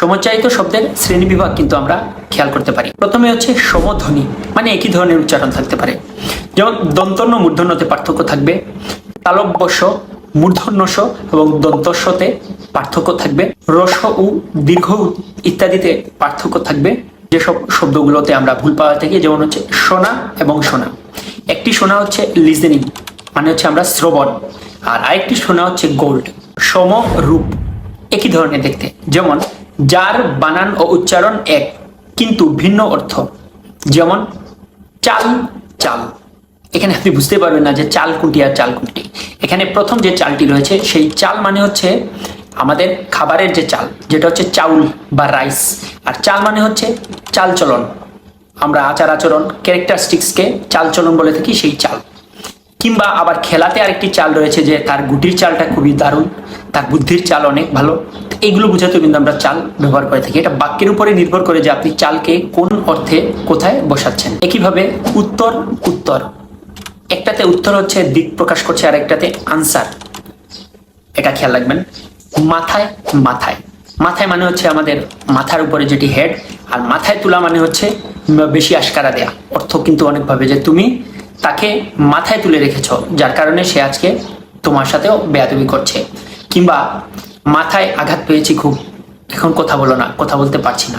সমচায়িত শব্দের শ্রেণি বিভাগ কিন্তু আমরা খেয়াল করতে পারি। প্রথমে হচ্ছে সমধ্বনি মানে একই ধরনের উচ্চারণ থাকতে পারে। যেমন দন্তন্য মূর্ধন্যতে পার্থক্য থাকবে, তালব্যস্য মূর্ধন্যস এবং দন্তস্বতে পার্থক্য থাকবে রস ও দীর্ঘ ইত্যাদিতে পার্থক্য থাকবে। যেসব শব্দগুলোতে আমরা ভুল পাওয়া থাকি যেমন হচ্ছে সোনা এবং সোনা। একটি সোনা হচ্ছে লিজেনিং মানে হচ্ছে আমরা শ্রবণ, আর আরেকটি সোনা হচ্ছে গোল্ড সম রূপ একই ধরনের দেখতে। যেমন যার বানান ও উচ্চারণ এক, কিন্তু ভিন্ন অর্থ। যেমন, চাল চাল। এখানে আপনি বুঝতে পারবেন না যে চাল কোনটি আর চাল কোনটি। এখানে প্রথম যে চালটি রয়েছে, সেই চাল মানে হচ্ছে আমাদের খাবারের যে চাল, যেটা হচ্ছে চাউল বা রাইস। আর চাল মানে হচ্ছে চালচলন। আমরা আচার আচরণ ক্যারেক্টারিস্টিক্সকে চালচলন বলে থাকি সেই চাল। কিংবা আবার খেলাতে আরেকটি চাল রয়েছে যে তার গুটির চালটা খুবই দারুণ, তার বুদ্ধির চাল অনেক ভালো। তো এইগুলো বোঝাতে কিন্তু আমরা চাল ব্যবহার করে থাকি। এটা বাক্যের উপরে নির্ভর করে যে আপনি চালকে কোন অর্থে কোথায় বসাচ্ছেন। একইভাবে উত্তর উত্তর। একটাতে উত্তর হচ্ছে দিক প্রকাশ করছে আর একটাতে আনসার। এটা খেয়াল রাখবেন। মাথায় মাথায়। মাথায় মানে হচ্ছে আমাদের মাথার উপরে যেটি হেড আর মাথায় তোলা মানে হচ্ছে বেশি আশকারা দেয়া। অর্থ কিন্তু অনেকভাবে যে তুমি তাকে মাথায় তুলে রেখেছ, যার কারণে সে আজকে তোমার সাথেও বেয়াদবি করছে। কিংবা মাথায় আঘাত পেয়েছি খুব। এখন কথা বলো না, কথা বলতে পারছি না।